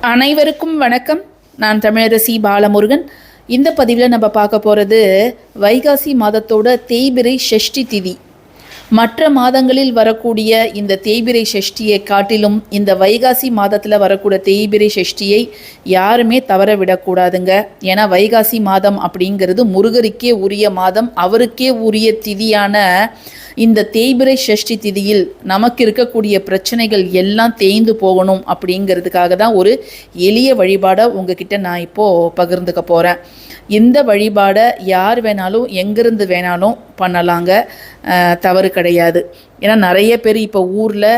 அனைவருக்கும் வணக்கம். நான் தமிழரசி பாலமுருகன். இந்த பதிவில் நம்ம பார்க்க போகிறது வைகாசி மாதத்தோட தேய்பிரை ஷஷ்டி திதி. மற்ற மாதங்களில் வரக்கூடிய இந்த தேய்பிரை சஷ்டியை காட்டிலும் இந்த வைகாசி மாதத்தில் வரக்கூடிய தேய்பிரை சஷ்டியை யாருமே தவற விடக்கூடாதுங்க. ஏன்னா வைகாசி மாதம் அப்படிங்கிறது முருகருக்கே உரிய மாதம் அவருக்கே உரிய திதியான இந்த தேய்பிரை சஷ்டி திதியில் நமக்கு இருக்கக்கூடிய பிரச்சனைகள் எல்லாம் தேய்ந்து போகணும் அப்படிங்கிறதுக்காக தான் ஒரு எளிய வழிபாடை உங்ககிட்ட நான் இப்போது பகிர்ந்துக்க போகிறேன் இந்த வழிபாடை யார் வேணாலும் எங்கேருந்து வேணாலும் பண்ணலாங்க. தவறு கிடையாது. ஏன்னா நிறைய பேர் இப்போ ஊரில்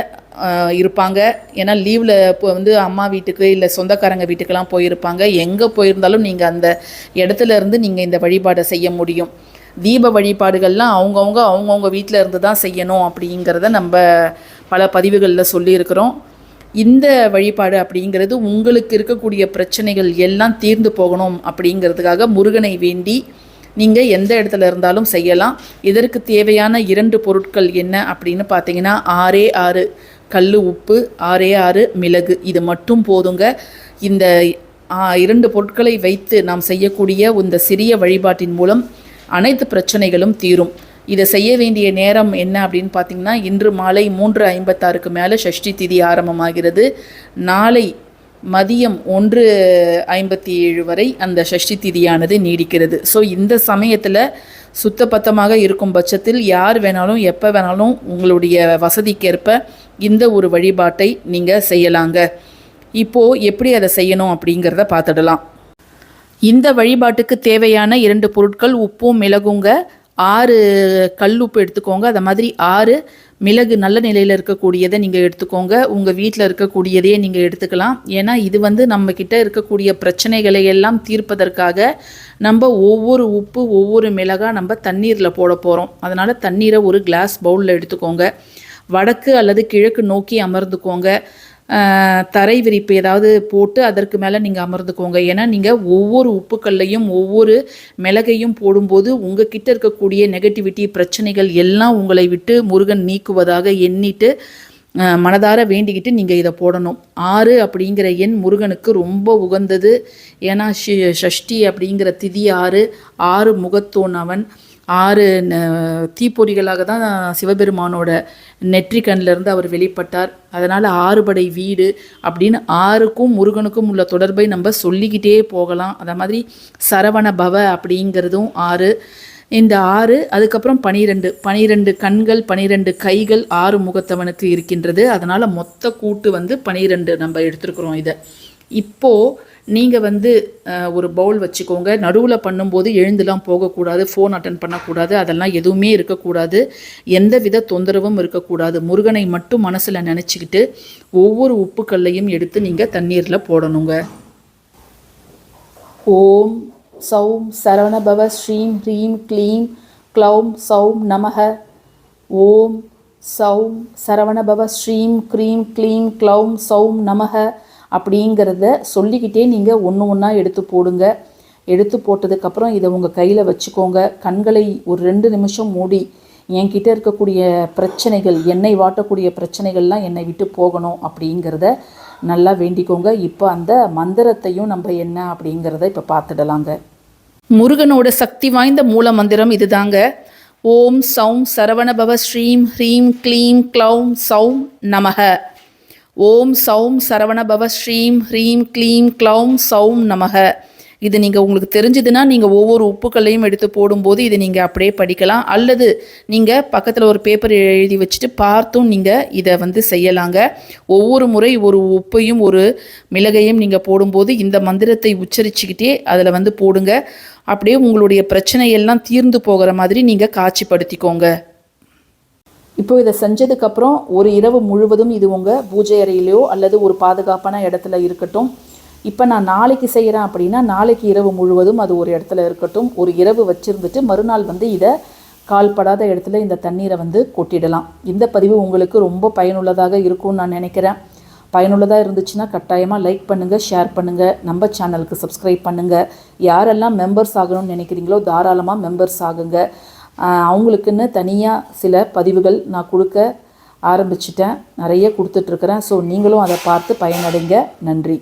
இருப்பாங்க. ஏன்னா லீவில் இப்போ வந்து அம்மா வீட்டுக்கு இல்லை சொந்தக்காரங்க வீட்டுக்கெல்லாம் போயிருப்பாங்க. எங்கே போயிருந்தாலும் நீங்கள் அந்த இடத்துல இருந்து நீங்கள் இந்த வழிபாடை செய்ய முடியும். தீப வழிபாடுகள்லாம் அவங்கவுங்க அவங்கவுங்க வீட்டில் இருந்து தான் செய்யணும் அப்படிங்கிறத நம்ம பல பதிவுகளில் சொல்லியிருக்கிறோம். இந்த வழிபாடு அப்படிங்கிறது உங்களுக்கு இருக்கக்கூடிய பிரச்சனைகள் எல்லாம் தீர்ந்து போகணும் அப்படிங்கிறதுக்காக முருகனை வேண்டி நீங்கள் எந்த இடத்துல இருந்தாலும் செய்யலாம். இதற்கு தேவையான இரண்டு பொருட்கள் என்ன அப்படின்னு பார்த்தீங்கன்னா ஆறே ஆறு கல் உப்பு ஆறே ஆறு மிளகு. இது மட்டும் போதுங்க. இந்த இரண்டு பொருட்களை வைத்து நாம் செய்யக்கூடிய இந்த சிறிய வழிபாட்டின் மூலம் அனைத்து பிரச்சனைகளும் தீரும். இதை செய்ய வேண்டிய நேரம் என்ன அப்படின்னு பார்த்தீங்கன்னா இன்று மாலை மூன்று ஐம்பத்தாறுக்கு மேலே ஷஷ்டி திதி ஆரம்பமாகிறது. நாளை மதியம் ஒன்று ஐம்பத்தி ஏழு வரை அந்த ஷஷ்டி திதியானது நீடிக்கிறது. ஸோ இந்த சமயத்தில் சுத்தபத்தமாக இருக்கும் பட்சத்தில் யார் வேணாலும் எப்போ வேணாலும் உங்களுடைய வசதிக்கேற்ப இந்த ஒரு வழிபாட்டை நீங்கள் செய்யலாங்க. இப்போது எப்படி அதை செய்யணும் அப்படிங்கிறத பார்த்துடலாம். இந்த வழிபாட்டுக்கு தேவையான இரண்டு பொருட்கள் உப்பும் மிளகுங்க ஆறு கல் உப்பு எடுத்துக்கோங்க. அதை மாதிரி ஆறு மிளகு நல்ல நிலையில் இருக்கக்கூடியதை நீங்கள் எடுத்துக்கோங்க. உங்கள் வீட்டில் இருக்கக்கூடியதையே நீங்கள் எடுத்துக்கலாம். ஏன்னா இது வந்து நம்மக்கிட்ட இருக்கக்கூடிய பிரச்சனைகளை எல்லாம் தீர்ப்பதற்காக நம்ம ஒவ்வொரு உப்பு ஒவ்வொரு மிளகாக நம்ம தண்ணீரில் போட போகிறோம் அதனால் தண்ணீரை ஒரு கிளாஸ் பவுலில் எடுத்துக்கோங்க. வடக்கு அல்லது கிழக்கு நோக்கி அமர்ந்துக்கோங்க. தரை விரிப்பு ஏதாவது போட்டு அதற்கு மேலே நீங்கள் அமர்ந்துக்கோங்க. ஏன்னா நீங்கள் ஒவ்வொரு உப்புக்கல்லையும் ஒவ்வொரு மிளகையும் போடும்போது உங்கள் கிட்ட இருக்கக்கூடிய நெகட்டிவிட்டி பிரச்சனைகள் எல்லாம் உங்களை விட்டு முருகன் நீக்குவதாக எண்ணிட்டு மனதார வேண்டிக்கிட்டு நீங்கள் இதை போடணும். ஆறு அப்படிங்கிற எண் முருகனுக்கு ரொம்ப உகந்தது. ஏன்னா ஷி ஷஷ்டி அப்படிங்கிற திதி ஆறு ஆறு முகத்தோன் அவன். ஆறு ந- தீப்பொறிகளாக தான் சிவபெருமானோட நெற்றிக்கண்ணிலிருந்து அவர் வெளிப்பட்டார். அதனால் ஆறுபடை வீடு அப்படின்னு ஆறுக்கும் முருகனுக்கும் உள்ள தொடர்பை நம்ம சொல்லிக்கிட்டே போகலாம். அதை மாதிரி சரவண பவ அப்படிங்கிறதும் ஆறு. இந்த ஆறு அதுக்கப்புறம் பனிரெண்டு. பனிரெண்டு கண்கள் பனிரெண்டு கைகள் ஆறு முகத்தவனுக்கு இருக்கின்றது. அதனால் மொத்த கூட்டு வந்து பனிரெண்டு நம்ம எடுத்துருக்குறோம் இதை. இப்போது நீங்கள் வந்து ஒரு பவுல் வச்சுக்கோங்க. நடுவில் பண்ணும்போது எழுந்துலாம் போகக்கூடாது ஃபோன் அட்டன் பண்ணக்கூடாது அதெல்லாம் எதுவுமே இருக்கக்கூடாது. எந்த வித தொந்தரவும் இருக்கக்கூடாது. முருகனை மட்டும் மனசில் நினச்சிக்கிட்டு ஒவ்வொரு உப்புக்கல்லையும் எடுத்து நீங்கள் தண்ணீரில் போடணுங்க. ஓம் சௌம் சரவணபவ ஸ்ரீம் ஹ்ரீம் க்ளீம் க்ளௌம் சௌம் நமக ஓம் சௌம் சரவணபவ ஸ்ரீம் க்ரீம் க்ளீம் க்ளௌம் சௌம் நமக அப்படிங்கிறத சொல்லிக்கிட்டே நீங்கள் ஒன்று ஒன்றா எடுத்து போடுங்க. எடுத்து போட்டதுக்கப்புறம் இதை உங்கள் கையில் வச்சுக்கோங்க. கண்களை ஒரு ரெண்டு நிமிஷம் மூடி என்கிட்ட இருக்கக்கூடிய பிரச்சனைகள் என்னை வாட்டக்கூடிய பிரச்சனைகள்லாம் என்னை விட்டு போகணும் அப்படிங்கிறத நல்லா வேண்டிக்கோங்க. இப்போ அந்த மந்திரத்தையும் நம்ம என்ன அப்படிங்கிறத இப்போ பார்த்துடலாங்க. முருகனோட சக்தி வாய்ந்த மூல மந்திரம் இதுதாங்க. ஓம் சௌம் சரவணபவ ஸ்ரீம் ஹ்ரீம் க்ளீம் க்ளௌம் சௌம் நமக. ஓம் சௌம் சரவணபவ ஸ்ரீம் ஹ்ரீம் க்ளீம் க்ளௌம் சௌம் நமக. இது நீங்கள் உங்களுக்கு தெரிஞ்சதுன்னா நீங்கள் ஒவ்வொரு உப்புக்களையும் எடுத்து போடும்போது இது நீங்கள் அப்படியே படிக்கலாம். அல்லது நீங்கள் பக்கத்தில் ஒரு பேப்பர் எழுதி வச்சுட்டு பார்த்தும் நீங்கள் இதை வந்து செய்யலாங்க. ஒவ்வொரு முறை ஒரு உப்பையும் ஒரு மிளகையும் நீங்கள் போடும்போது இந்த மந்திரத்தை உச்சரிச்சுக்கிட்டே அதில் வந்து போடுங்க. அப்படியே உங்களுடைய பிரச்சனையெல்லாம் தீர்ந்து போகிற மாதிரி நீங்கள் காட்சிப்படுத்திக்கோங்க. இப்போ இதை செஞ்சதுக்கப்புறம் ஒரு இரவு முழுவதும் இது உங்கள் பூஜை அறையிலையோ அல்லது ஒரு பாதுகாப்பான இடத்துல இருக்கட்டும். இப்போ நான் நாளைக்கு செய்கிறேன் அப்படின்னா நாளைக்கு இரவு முழுவதும் அது ஒரு இடத்துல இருக்கட்டும். ஒரு இரவு வச்சுருந்துட்டு மறுநாள் வந்து இதை கால்படாத இடத்துல இந்த தண்ணீரை வந்து கொட்டிடலாம். இந்த பதிவு உங்களுக்கு ரொம்ப பயனுள்ளதாக இருக்கும்னு நான் நினைக்கிறேன். பயனுள்ளதாக இருந்துச்சுன்னா கட்டாயமாக லைக் பண்ணுங்கள் ஷேர் பண்ணுங்கள் நம்ம சேனலுக்கு சப்ஸ்கிரைப் பண்ணுங்கள் யாரெல்லாம் மெம்பர்ஸ் ஆகணும்னு நினைக்கிறீங்களோ தாராளமாக மெம்பர்ஸ் ஆகுங்க. அவங்களுக்குன்னு தனியாக சில பதிவுகள் நான் கொடுக்க ஆரம்பிச்சிட்டேன். நிறைய கொடுத்துட்ருக்குறேன் ஸோ நீங்களும் அதை பார்த்து பயனடைங்க. நன்றி.